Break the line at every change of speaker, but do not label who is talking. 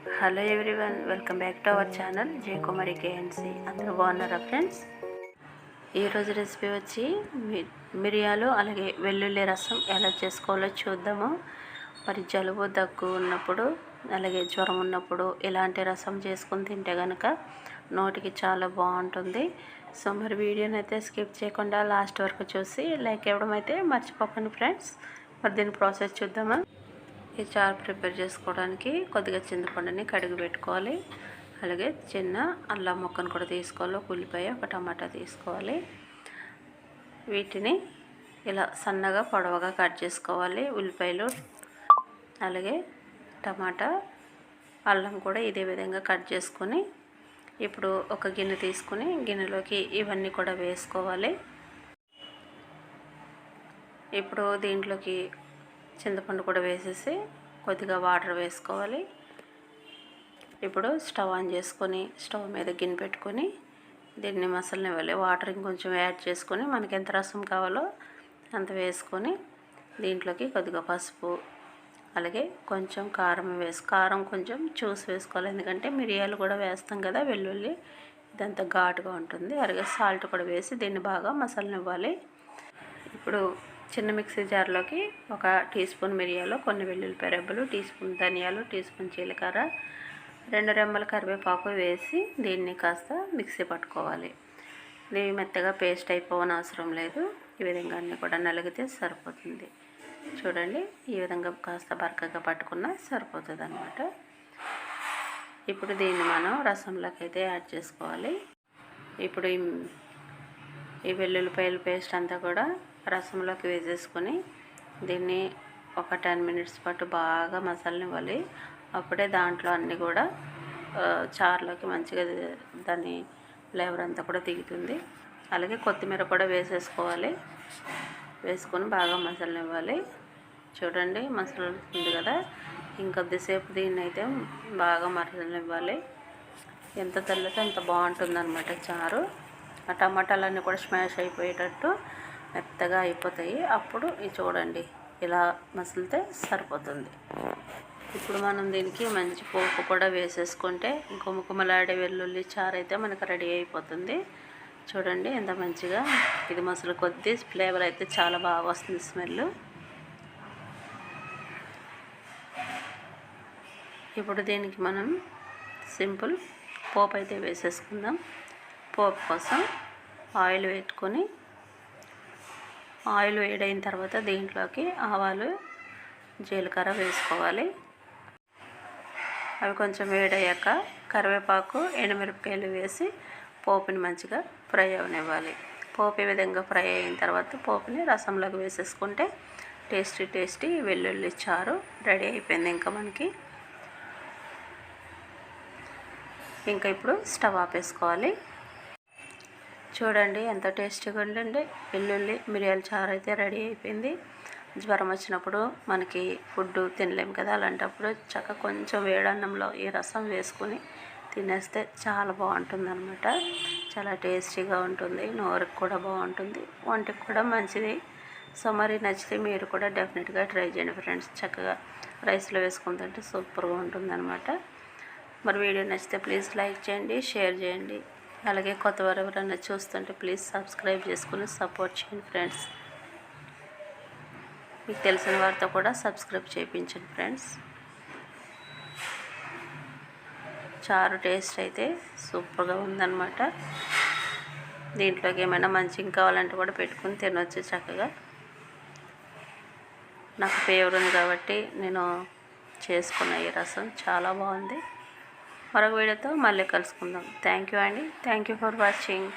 Hello everyone welcome back to our channel J Kumari KNC అందరూ బాగున్నారా friends ఈరోజు recipe వచ్చి మి- మిరియాలు అలాగే వెల్లుల్లి రసం ఎలా చేసుకోవాలో చూద్దాము. మరి జలుబు దగ్గు ఉన్నప్పుడు అలాగే జ్వరం ఉన్నప్పుడు ఇలాంటి రసం చేసుకుని తింటే కనుక నోటికి చాలా బాగుంటుంది. సో మరి వీడియోని అయితే స్కిప్ చేయకుండా లాస్ట్ వరకు చూసి లైక్ ఇవ్వడం అయితే మర్చిపోకండి ఫ్రెండ్స్ మరి దీని ప్రాసెస్ చూద్దామా? ఈ చారు ప్రిపేర్ చేసుకోవడానికి కొద్దిగా చింతపండుని కడిగి పెట్టుకోవాలి. అలాగే చిన్న అల్లం ముక్కను కూడా తీసుకోవాలి. ఒక ఉల్లిపాయ ఒక టమాటా తీసుకోవాలి. వీటిని ఇలా సన్నగా పొడవగా కట్ చేసుకోవాలి ఉల్లిపాయలు. అలాగే టమాటా అల్లం కూడా ఇదే విధంగా కట్ చేసుకొని ఇప్పుడు ఒక గిన్నె తీసుకుని గిన్నెలోకి ఇవన్నీ కూడా వేసుకోవాలి. ఇప్పుడు దీంట్లోకి చింతపండు కూడా వేసేసి కొద్దిగా వాటర్ వేసుకోవాలి. ఇప్పుడు స్టవ్ ఆన్ చేసుకొని స్టవ్ మీద గిన్నె పెట్టుకొని దీన్ని మసలనివ్వాలి వాటర్ ఇంకొంచెం యాడ్ చేసుకొని మనకి ఎంత రసం కావాలో అంత వేసుకొని దీంట్లోకి కొద్దిగా పసుపు అలాగే కొంచెం కారం వేసి కారం కొంచెం చూసి వేసుకోవాలి. ఎందుకంటే మిరియాలు కూడా వేస్తాం కదా వెల్లుల్లి ఇదంతా ఘాటుగా ఉంటుంది. అలాగే సాల్ట్ కూడా వేసి దీన్ని బాగా మసలనివ్వాలి. ఇప్పుడు చిన్న మిక్సీ జార్లోకి ఒక టీ స్పూన్ మిరియాలు కొన్ని వెల్లుల్లిపాయ రెబ్బలు టీ స్పూన్ ధనియాలు టీ స్పూన్ జీలకర్ర రెండు రెమ్మల కరివేపాకు వేసి దీన్ని కాస్త మిక్సీ పట్టుకోవాలి. ఇది మెత్తగా పేస్ట్ అయిపోవని అవసరం లేదు. ఈ విధంగా అన్నీ కూడా నలిగితే సరిపోతుంది. చూడండి ఈ విధంగా కాస్త బరకగా పట్టుకున్నా సరిపోతుంది అనమాట ఇప్పుడు దీన్ని మనం రసంలోకి అయితే యాడ్ చేసుకోవాలి. ఇప్పుడు ఈ వెల్లుల్లిపాయలు వెల్లుల్లిపాయల పేస్ట్ అంతా కూడా రసంలోకి వేసేసుకొని దీన్ని ఒక టెన్ మినిట్స్ పాటు బాగా మసాలనివ్వాలి. అప్పుడే దాంట్లో అన్నీ కూడా చారులోకి మంచిగా దాని ఫ్లేవర్ అంతా కూడా దిగుతుంది. అలాగే కొత్తిమీర కూడా వేసేసుకోవాలి. వేసుకొని బాగా మసాలనివ్వాలి. చూడండి మసాలా ఉంది కదా? ఇంకొద్దిసేపు దీన్ని అయితే బాగా మసాలనివ్వాలి. ఎంత తెల్లతే అంత బాగుంటుంది అనమాట చారు. ఆ టమాటాలన్నీ కూడా స్మాష్ అయిపోయేటట్టు మెత్తగా అయిపోతాయి. అప్పుడు ఇది చూడండి ఇలా మసిలితే సరిపోతుంది. ఇప్పుడు మనం దీనికి మంచి పోపు కూడా వేసేసుకుంటే గుమకుమలాడే వెల్లుల్లి చారు అయితే మనకు రెడీ అయిపోతుంది. చూడండి ఎంత మంచిగా ఇది మసలు కొద్దీ ఫ్లేవర్ అయితే చాలా బాగా వస్తుంది స్మెల్ ఇప్పుడు దీనికి మనం సింపుల్ పోపు అయితే వేసేసుకుందాం. పోపు కోసం ఆయిల్ పెట్టుకొని ఆయిల్ వేడైన తర్వాత దీంట్లోకి ఆవాలు జీలకర్ర వేసుకోవాలి. అవి కొంచెం వేడయ్యాక కరివేపాకు ఎండుమిరపకాయలు వేసి పోపుని మంచిగా ఫ్రై అవనివ్వాలి. పోపు ఈ విధంగా ఫ్రై అయిన తర్వాత పోపుని రసంలోకి వేసేసుకుంటే టేస్టీ టేస్టీ వెల్లుల్లి చారు రెడీ అయిపోయింది ఇంకా మనకి. ఇంకా ఇప్పుడు స్టవ్ ఆపేసుకోవాలి. చూడండి ఎంత టేస్టీగా ఉండండి వెల్లుల్లి మిరియాల చారు అయితే రెడీ అయిపోయింది. జ్వరం వచ్చినప్పుడు మనకి ఫుడ్ తినలేము కదా అలాంటప్పుడు చక్క కొంచెం వేడన్నంలో ఈ రసం వేసుకొని తినేస్తే చాలా బాగుంటుంది అనమాట చాలా టేస్టీగా ఉంటుంది నోరుకి కూడా బాగుంటుంది వంటికి కూడా మంచిది. సో మరి నచ్చితే మీరు కూడా డెఫినెట్గా ట్రై చేయండి ఫ్రెండ్స్. చక్కగా రైస్లో వేసుకుని తింటే సూపర్గా ఉంటుంది అనమాట మరి వీడియో నచ్చితే ప్లీజ్ లైక్ చేయండి షేర్ చేయండి. అలాగే కొత్త వారు ఎవరైనా చూస్తుంటే ప్లీజ్ సబ్స్క్రైబ్ చేసుకుని సపోర్ట్ చేయండి ఫ్రెండ్స్. మీకు తెలిసిన వారితో కూడా సబ్స్క్రైబ్ చేయించండి ఫ్రెండ్స్. చారు టేస్ట్ అయితే సూపర్గా ఉందన్నమాట. దీంట్లోకి ఏమైనా మంచిగా కావాలంటే కూడా పెట్టుకుని తినొచ్చు చక్కగా. నాకు ఫేవర్ ఉంది కాబట్టి నేను చేసుకున్న ఈ రసం. చాలా బాగుంది. మరొక వీడియోతో మళ్ళీ కలుసుకుందాం. థ్యాంక్ యూ అండి. Thank you for watching